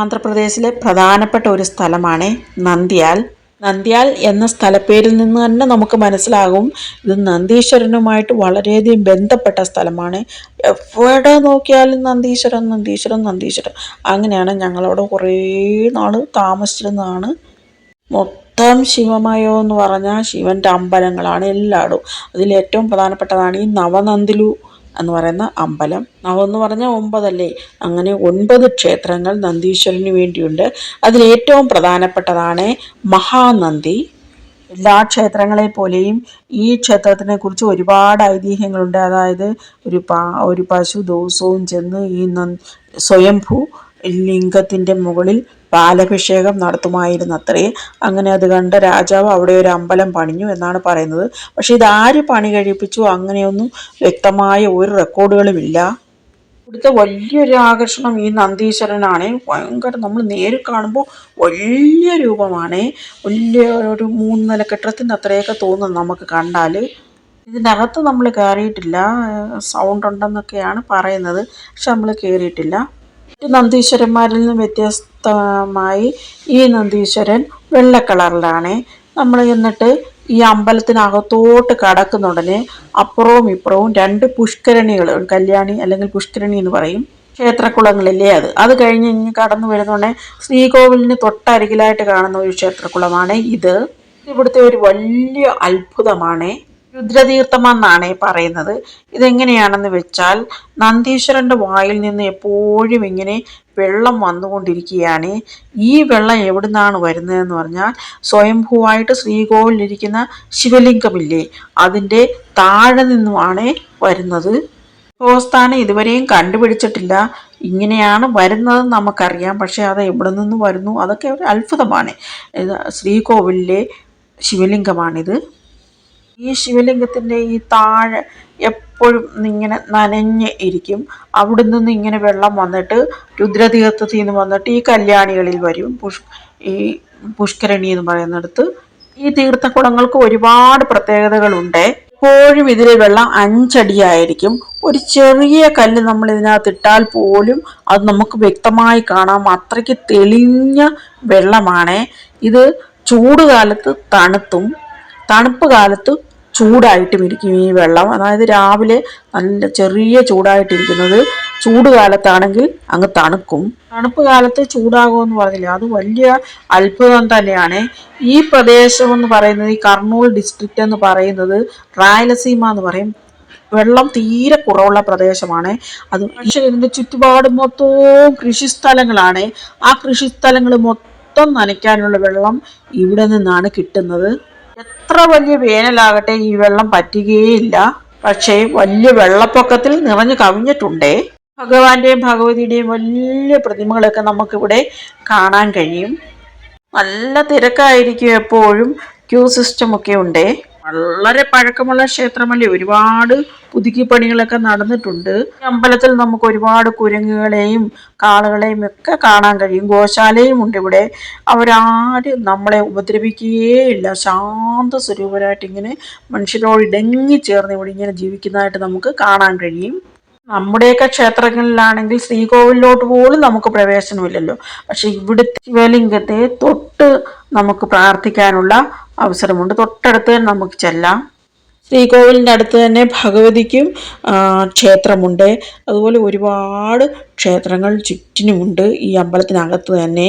ആന്ധ്രാപ്രദേശിലെ പ്രധാനപ്പെട്ട ഒരു സ്ഥലമാണ് നന്ദ്യാൽ. നന്ദ്യാൽ എന്ന സ്ഥലപ്പേരിൽ നിന്ന് തന്നെ നമുക്ക് മനസ്സിലാകും. ഇത് നന്ദീശ്വരനുമായിട്ട് വളരെയധികം ബന്ധപ്പെട്ട സ്ഥലമാണ്. എവിടെ നോക്കിയാലും നന്ദീശ്വരൻ നന്ദീശ്വരൻ നന്ദീശ്വരൻ അങ്ങനെയാണ് ഞങ്ങളവിടെ കുറേ നാൾ താമസിച്ചിരുന്നതാണ്. മൊത്തം ശിവമയോ എന്ന് പറഞ്ഞാൽ ശിവന്റെ അമ്പലങ്ങളാണ് എല്ലായിടും അതിൽ ഏറ്റവും പ്രധാനപ്പെട്ടതാണ് ഈ നവനന്ദിലു എന്ന് പറയുന്ന അമ്പലം. നവം എന്ന് പറഞ്ഞാൽ ഒമ്പതല്ലേ? അങ്ങനെ ഒൻപത് ക്ഷേത്രങ്ങൾ നന്ദീശ്വരന് വേണ്ടിയുണ്ട്. അതിലേറ്റവും പ്രധാനപ്പെട്ടതാണ് മഹാനന്ദി. എല്ലാ ക്ഷേത്രങ്ങളെ പോലെയും ഈ ക്ഷേത്രത്തിനെ കുറിച്ച് ഒരുപാട് ഐതിഹ്യങ്ങളുണ്ട്. അതായത് ഒരു പാ ഒരു പശു ദിവസവും ചെന്ന് ഈ സ്വയംഭൂ ലിംഗത്തിന്റെ മുകളിൽ പാലഭിഷേകം നടത്തുമായിരുന്നത്രേ. അങ്ങനെ അത് കണ്ട രാജാവ് അവിടെ ഒരു അമ്പലം പണിഞ്ഞു എന്നാണ് പറയുന്നത്. പക്ഷെ ആര് പണി കഴിപ്പിച്ചു? അങ്ങനെയൊന്നും വ്യക്തമായ ഒരു റെക്കോർഡുകളുമില്ല. ഇവിടുത്തെ വലിയൊരു ആകർഷണം ഈ നന്ദീശ്വരനാണ്. ഭയങ്കര നമ്മൾ നേരിൽ കാണുമ്പോൾ വലിയ രൂപമാണ്. വലിയ ഒരു മൂന്ന് നില കെട്ടിടത്തിന്റെ അത്രയൊക്കെ തോന്നും നമുക്ക് കണ്ടാൽ. ഇതിനകത്ത് നമ്മൾ കയറിയിട്ടില്ല. സൗണ്ട് ഉണ്ടെന്നൊക്കെയാണ് പറയുന്നത്. പക്ഷെ നമ്മൾ കയറിയിട്ടില്ല. മറ്റു നന്ദീശ്വരന്മാരിൽ നിന്ന് വ്യത്യസ്തമായി ഈ നന്ദീശ്വരൻ വെള്ള കളറിലാണ്. നമ്മൾ എന്നിട്ട് ഈ അമ്പലത്തിനകത്തോട്ട് കടക്കുന്നുടനെ അപ്പുറവും ഇപ്പുറവും രണ്ട് പുഷ്കരണികൾ കല്യാണി അല്ലെങ്കിൽ പുഷ്കരണി എന്ന് പറയും. ക്ഷേത്രക്കുളങ്ങളില്ലേ അത്. അത് കഴിഞ്ഞ് ഇനി കടന്നു വരുന്നുണ്ടെ ശ്രീകോവിലിന് തൊട്ടരികിലായിട്ട് കാണുന്ന ഒരു ക്ഷേത്രക്കുളമാണ് ഇത് ഇവിടുത്തെ ഒരു വലിയ അത്ഭുതമാണ്. രുദ്രതീർത്ഥമെന്നാണ് പറയുന്നത്. ഇതെങ്ങനെയാണെന്ന് വെച്ചാൽ നന്ദീശ്വരന്റെ വായിൽ നിന്ന് എപ്പോഴും ഇങ്ങനെ വെള്ളം വന്നുകൊണ്ടിരിക്കുകയാണ്. ഈ വെള്ളം എവിടുന്നാണ് വരുന്നതെന്ന് പറഞ്ഞാൽ സ്വയംഭൂവായിട്ട് ശ്രീകോവിലിരിക്കുന്ന ശിവലിംഗമില്ലേ അതിന്റെ താഴെ നിന്നുമാണ് വരുന്നത്. ഗോസ്ഥാനം ഇതുവരെയും കണ്ടുപിടിച്ചിട്ടില്ല. ഇങ്ങനെയാണ് വരുന്നത് നമുക്കറിയാം. പക്ഷേ അത് എവിടെ നിന്ന് വരുന്നു? അതൊക്കെ ഒരു അത്ഭുതമാണ്. ശ്രീകോവിലിലെ ശിവലിംഗമാണിത്. ഈ ശിവലിംഗത്തിന്റെ ഈ താഴെ എപ്പോഴും ഇങ്ങനെ നനഞ്ഞ് ഇരിക്കും. അവിടെ നിന്ന് ഇങ്ങനെ വെള്ളം വന്നിട്ട് രുദ്രതീർത്ഥത്തിൽ നിന്ന് വന്നിട്ട് ഈ കല്യാണികളിൽ വരും. പുഷ് ഈ പുഷ്കരണി എന്ന് പറയുന്നിടത്ത്. ഈ തീർത്ഥക്കുളങ്ങൾക്ക് ഒരുപാട് പ്രത്യേകതകളുണ്ട്. എപ്പോഴും ഇതിലെ വെള്ളം അഞ്ചടിയായിരിക്കും. ഒരു ചെറിയ കല്ല് നമ്മൾ ഇതിനകത്ത് ഇട്ടാൽ പോലും അത് നമുക്ക് വ്യക്തമായി കാണാം. അത്രയ്ക്ക് തെളിഞ്ഞ വെള്ളമാണ്. ഇത് ചൂടുകാലത്ത് തണുത്തും. തണുപ്പ് കാലത്ത് ചൂടായിട്ടും ഇരിക്കും ഈ വെള്ളം. അതായത് രാവിലെ നല്ല ചെറിയ ചൂടായിട്ടിരിക്കുന്നത് ചൂട് കാലത്താണെങ്കിൽ അങ്ങ് തണുക്കും. തണുപ്പ് കാലത്ത് ചൂടാകുമെന്ന് പറഞ്ഞില്ല? അത് വലിയ അത്ഭുതം തന്നെയാണ്. ഈ പ്രദേശം എന്ന് പറയുന്നത് ഈ കർണൂൽ ഡിസ്ട്രിക്റ്റ് എന്ന് പറയുന്നത് റായലസീമ എന്ന് പറയും. വെള്ളം തീരെ കുറവുള്ള പ്രദേശമാണ്. അത് ഇതിന്റെ ചുറ്റുപാട് മൊത്തവും കൃഷിസ്ഥലങ്ങളാണ്. ആ കൃഷിസ്ഥലങ്ങൾ മൊത്തം നനയ്ക്കാനുള്ള വെള്ളം ഇവിടെ നിന്നാണ് കിട്ടുന്നത്. എത്ര വലിയ വേനലാകട്ടെ ഈ വെള്ളം പറ്റുകയില്ല പക്ഷേ വലിയ വെള്ളപ്പൊക്കത്തിൽ നിറഞ്ഞു കവിഞ്ഞിട്ടുണ്ടേ. ഭഗവാന്റെയും ഭഗവതിയുടെയും വലിയ പ്രതിമകളൊക്കെ നമുക്കിവിടെ കാണാൻ കഴിയും. നല്ല തിരക്കായിരിക്കും എപ്പോഴും ക്യൂ സിസ്റ്റം ഒക്കെ ഉണ്ടേ. വളരെ പഴക്കമുള്ള ക്ഷേത്രമല്ലേ? ഒരുപാട് പുതുക്കി പണികളൊക്കെ നടന്നിട്ടുണ്ട്. അമ്പലത്തിൽ നമുക്ക് ഒരുപാട് കുരങ്ങുകളെയും കാളുകളെയും ഒക്കെ കാണാൻ കഴിയും. ഗോശാലയും ഉണ്ട് ഇവിടെ. അവരാരും നമ്മളെ ഉപദ്രവിക്കുകയില്ല ശാന്ത സ്വരൂപരായിട്ട് ഇങ്ങനെ മനുഷ്യരോട് ഇടങ്ങി ചേർന്ന് ഇവിടെ ഇങ്ങനെ ജീവിക്കുന്നതായിട്ട് നമുക്ക് കാണാൻ കഴിയും. നമ്മുടെയൊക്കെ ക്ഷേത്രങ്ങളിലാണെങ്കിൽ ശ്രീകോവിലോട്ട് പോലും നമുക്ക് പ്രവേശനമില്ലല്ലോ. പക്ഷെ ഇവിടുത്തെ ശിവലിംഗത്തെ തൊട്ട് നമുക്ക് പ്രാർത്ഥിക്കാനുള്ള അവസരമുണ്ട്. തൊട്ടടുത്ത് തന്നെ നമുക്ക് ചെല്ലാം. ശ്രീകോവിലിന്റെ അടുത്ത് തന്നെ ഭഗവതിക്കും ക്ഷേത്രമുണ്ട്. അതുപോലെ ഒരുപാട് ക്ഷേത്രങ്ങൾ ചുറ്റിനുമുണ്ട് ഈ അമ്പലത്തിനകത്ത് തന്നെ.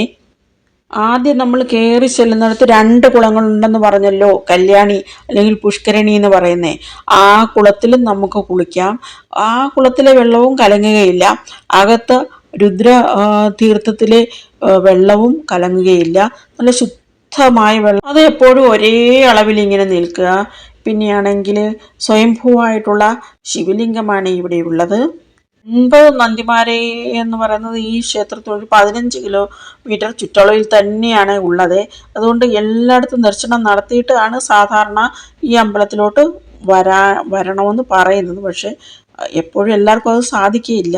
ആദ്യം നമ്മൾ കയറി ചെല്ലുന്നിടത്ത് രണ്ട് കുളങ്ങളുണ്ടെന്ന് പറഞ്ഞല്ലോ കല്യാണി അല്ലെങ്കിൽ പുഷ്കരണി എന്ന് പറയുന്നേ. ആ കുളത്തിലും നമുക്ക് കുളിക്കാം. ആ കുളത്തിലെ വെള്ളവും കലങ്ങുകയില്ല. അകത്ത് രുദ്ര തീർത്ഥത്തിലെ വെള്ളവും കലങ്ങുകയില്ല. നല്ല ശുദ്ധമായ വെള്ളം. അത് എപ്പോഴും ഒരേ അളവിൽ ഇങ്ങനെ നിൽക്കുക. പിന്നെയാണെങ്കിൽ സ്വയംഭൂവായിട്ടുള്ള ശിവലിംഗമാണ് ഇവിടെ ഉള്ളത്. ഒൻപത് നന്ദിമാരെ എന്ന് പറയുന്നത് ഈ ക്ഷേത്രത്തിൽ ഒരു പതിനഞ്ച് കിലോമീറ്റർ ചുറ്റളവിൽ തന്നെയാണ് ഉള്ളത്. അതുകൊണ്ട് എല്ലായിടത്തും ദർശനം നടത്തിയിട്ടാണ് സാധാരണ ഈ അമ്പലത്തിലോട്ട് വരാ വരണമെന്ന് പറയുന്നത്. പക്ഷേ എപ്പോഴും എല്ലാവർക്കും അത് സാധിക്കുകയില്ല.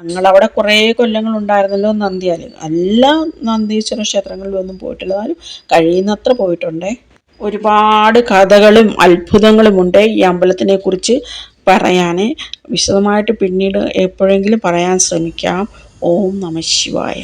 ഞങ്ങളവിടെ കുറേ കൊല്ലങ്ങൾ ഉണ്ടായിരുന്നല്ലോ നന്ദിയാൽ. എല്ലാ നന്ദീശ്വര ക്ഷേത്രങ്ങളിലൊന്നും പോയിട്ടില്ല. എന്നാലും കഴിയുന്നത്ര പോയിട്ടുണ്ടേ. ഒരുപാട് കഥകളും അത്ഭുതങ്ങളും ഉണ്ട് ഈ അമ്പലത്തിനെ കുറിച്ച് പറയാൻ വിശദമായിട്ട് പിന്നീട് എപ്പോഴെങ്കിലും പറയാൻ ശ്രമിക്കാം. ഓം നമ ശിവായ.